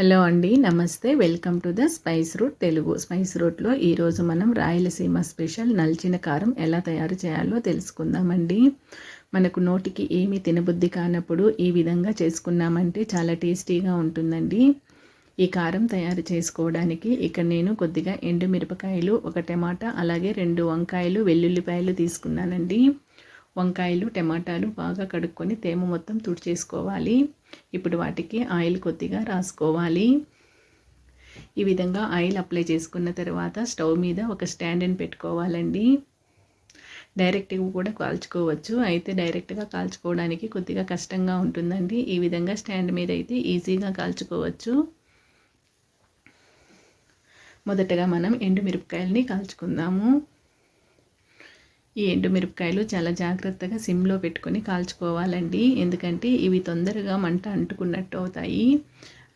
Hello అండి నమస్తే. Welcome to the spice route Telugu. Spice రూట్లో ఈరోజు మనం రాయలసీమ స్పెషల్ నల్చిన కారం ఎలా తయారు చేయాలో తెలుసుకుందామండి. మనకు నోటికి ఏమి తినబుద్ధి కానప్పుడు ఈ విధంగా చేసుకున్నామంటే చాలా టేస్టీగా ఉంటుందండి. ఈ కారం తయారు చేసుకోవడానికి ఇక్కడ నేను కొద్దిగా ఎండుమిరపకాయలు ఒక టమాటా అలాగే రెండు వంకాయలు వెల్లుల్లిపాయలు తీసుకున్నానండి. వంకాయలు టమాటాలు బాగా కడుక్కొని తేమ మొత్తం తుడిచేసుకోవాలి. ఇప్పుడు వాటికి ఆయిల్ కొద్దిగా రాసుకోవాలి. ఈ విధంగా ఆయిల్ అప్లై చేసుకున్న తర్వాత స్టవ్ మీద ఒక స్టాండ్ని పెట్టుకోవాలండి. డైరెక్ట్గా కూడా కాల్చుకోవచ్చు. అయితే డైరెక్ట్గా కాల్చుకోవడానికి కొద్దిగా కష్టంగా ఉంటుందండి. ఈ విధంగా స్టాండ్ మీద అయితే ఈజీగా కాల్చుకోవచ్చు. మొదటగా మనం ఎండుమిరపకాయలని కాల్చుకుందాము. ఈ ఎండుమిరపకాయలు చాలా జాగ్రత్తగా సిమ్లో పెట్టుకొని కాల్చుకోవాలండి. ఎందుకంటే ఇవి తొందరగా మంట అంటుకున్నట్టు అవుతాయి.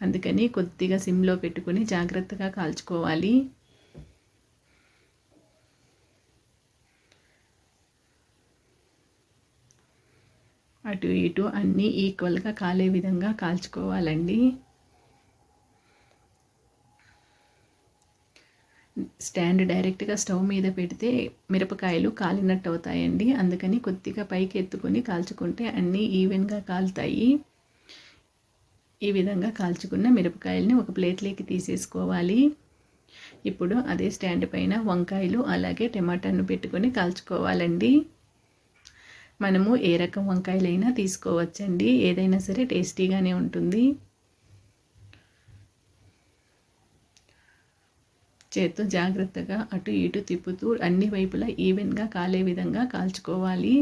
అందుకని కొద్దిగా సిమ్లో పెట్టుకొని జాగ్రత్తగా కాల్చుకోవాలి. అటు ఇటు అన్నీ ఈక్వల్గా కాలే విధంగా కాల్చుకోవాలండి. స్టాండ్ డైరెక్ట్గా స్టవ్ మీద పెడితే మిరపకాయలు కాలినట్టు అవుతాయండి అందుకని కొద్దిగా పైకి ఎత్తుకొని కాల్చుకుంటే అన్నీ ఈవెన్గా కాలుతాయి. ఈ విధంగా కాల్చుకున్న మిరపకాయలని ఒక ప్లేట్లోకి తీసేసుకోవాలి. ఇప్పుడు అదే స్టాండ్ పైన వంకాయలు అలాగే టమాటాను పెట్టుకొని కాల్చుకోవాలండి. మనము ఏ రకం వంకాయలైనా తీసుకోవచ్చండి. ఏదైనా సరే టేస్టీగానే ఉంటుంది. చేత్తో జాగ్రత్తగా అటు ఇటు తిప్పుతూ అన్ని వైపులా ఈవెన్గా కాలే విధంగా కాల్చుకోవాలి.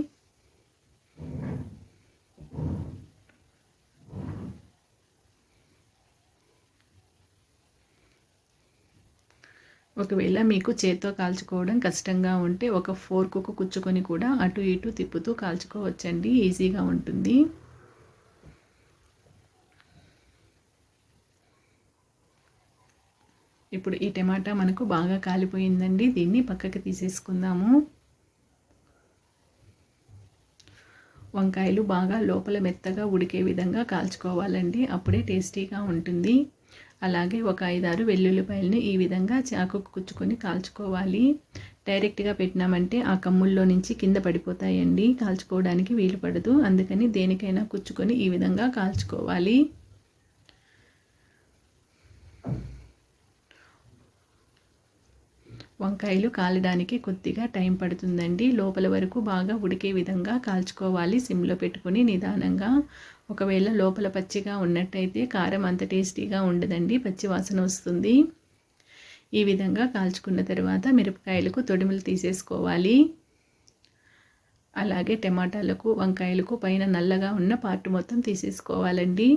ఒకవేళ మీకు చేత్తో కాల్చుకోవడం కష్టంగా ఉంటే ఒక ఫోర్కుకు కుచ్చుకొని కూడా అటు ఇటు తిప్పుతూ కాల్చుకోవచ్చండి. ఈజీగా ఉంటుంది. ఇప్పుడు ఈ టమాటా మనకు బాగా కాలిపోయిందండి. దీన్ని పక్కకి తీసేసుకుందాము. వంకాయలు బాగా లోపల మెత్తగా ఉడికే విధంగా కాల్చుకోవాలండి. అప్పుడే టేస్టీగా ఉంటుంది. అలాగే ఒక ఐదారు వెల్లుల్లిపాయలని ఈ విధంగా చాకుకు కుచ్చుకొని కాల్చుకోవాలి. డైరెక్ట్గా పెట్టినామంటే ఆ కమ్ముల్లో నుంచి కింద పడిపోతాయండి. కాల్చుకోవడానికి వీలు పడదు. అందుకని దేనికైనా కుచ్చుకొని ఈ విధంగా కాల్చుకోవాలి. వంకాయలు కాలడానికి కొద్దిగా టైం పడుతుందండి. లోపల వరకు బాగా ఉడికే విధంగా కాల్చుకోవాలి. సిమ్లో పెట్టుకుని నిదానంగా. ఒకవేళ లోపల పచ్చిగా ఉన్నట్టయితే కారం అంత టేస్టీగా ఉండదండి. పచ్చి వాసన వస్తుంది. ఈ విధంగా కాల్చుకున్న తర్వాత మిరపకాయలకు తొడిమలు తీసేసుకోవాలి. అలాగే టమాటాలకు వంకాయలకు పైన నల్లగా ఉన్న పార్ట్ మొత్తం తీసేసుకోవాలండి.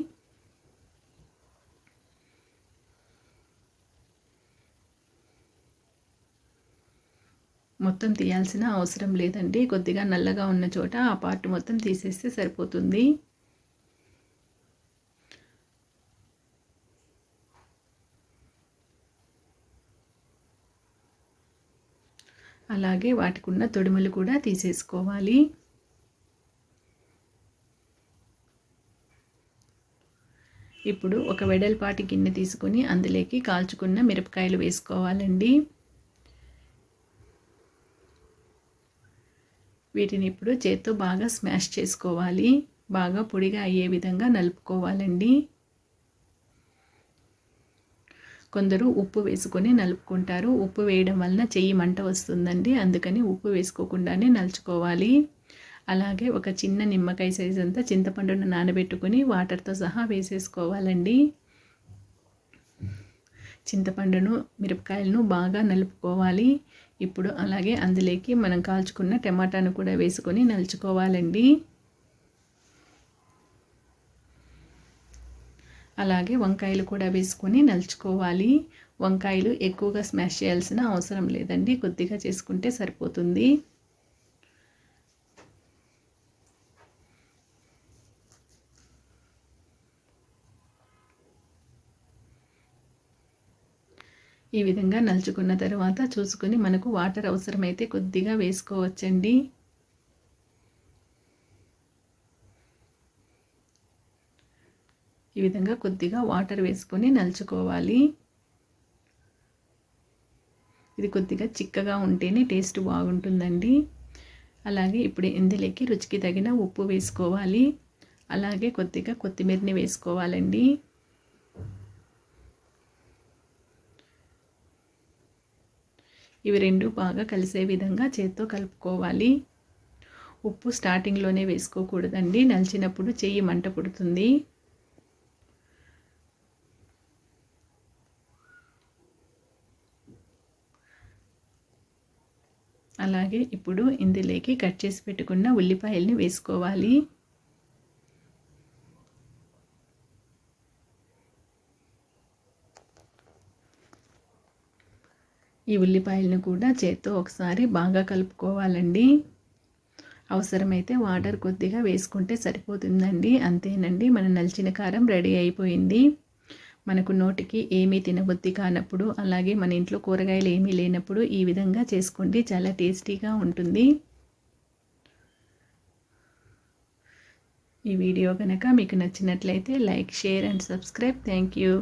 మొత్తం తీయాల్సిన అవసరం లేదండి. కొద్దిగా నల్లగా ఉన్న చోట ఆ పార్ట్ మొత్తం తీసేస్తే సరిపోతుంది. అలాగే వాటికున్న తొడుమలు తొడిమలు కూడా తీసేసుకోవాలి. ఇప్పుడు ఒక వెడల్పాటి గిన్నె తీసుకొని అందులోకి కాల్చుకున్న మిరపకాయలు వేసుకోవాలండి. వీటిని ఇప్పుడు చేత్తో బాగా స్మాష్ చేసుకోవాలి. బాగా పొడిగా అయ్యే విధంగా నలుపుకోవాలండి. కొందరు ఉప్పు వేసుకొని నలుపుకుంటారు. ఉప్పు వేయడం వలన చెయ్యి మంట వస్తుందండి. అందుకని ఉప్పు వేసుకోకుండానే నలుచుకోవాలి. అలాగే ఒక చిన్న నిమ్మకాయ సైజ్ అంతా చింతపండును నానబెట్టుకుని వాటర్తో సహా వేసేసుకోవాలండి. చింతపండును మిరపకాయలను బాగా నలుపుకోవాలి. ఇప్పుడు అలాగే అందులోకి మనం కాల్చుకున్న టమాటాను కూడా వేసుకొని నలుచుకోవాలండి. అలాగే వంకాయలు కూడా వేసుకొని నలుచుకోవాలి. వంకాయలు ఎక్కువగా స్మాష్ చేయాల్సిన అవసరం లేదండి. కొద్దిగా చేసుకుంటే సరిపోతుంది. ఈ విధంగా నలుచుకున్న తర్వాత చూసుకొని మనకు వాటర్ అవసరమైతే కొద్దిగా వేసుకోవచ్చండి. ఈ విధంగా కొద్దిగా వాటర్ వేసుకొని నలుచుకోవాలి. ఇది కొద్దిగా చిక్కగా ఉంటేనే టేస్ట్ బాగుంటుందండి. అలాగే ఇప్పుడు ఇందులోకి రుచికి తగిన ఉప్పు వేసుకోవాలి. అలాగే కొద్దిగా కొత్తిమీరని వేసుకోవాలండి. ఇవి రెండు బాగా కలిసే విధంగా చేత్తో కలుపుకోవాలి. ఉప్పు స్టార్టింగ్లోనే వేసుకోకూడదండి. నలిచినప్పుడు చెయ్యి మంట పుడుతుంది. అలాగే ఇప్పుడు ఇందులోకి కట్ చేసి పెట్టుకున్న ఉల్లిపాయల్ని వేసుకోవాలి. ఈ ఉల్లిపాయలను కూడా చేత్తో ఒకసారి బాగా కలుపుకోవాలండి. అవసరమైతే వాటర్ కొద్దిగా వేసుకుంటే సరిపోతుందండి. అంతేనండి మన నలిచిన కారం రెడీ అయిపోయింది. మనకు నోటికి ఏమీ తినబుద్ధి కానప్పుడు అలాగే మన ఇంట్లో కూరగాయలు ఏమీ లేనప్పుడు ఈ విధంగా చేసుకోండి. చాలా టేస్టీగా ఉంటుంది. ఈ వీడియో కనుక మీకు నచ్చినట్లయితే like share and subscribe. Thank you.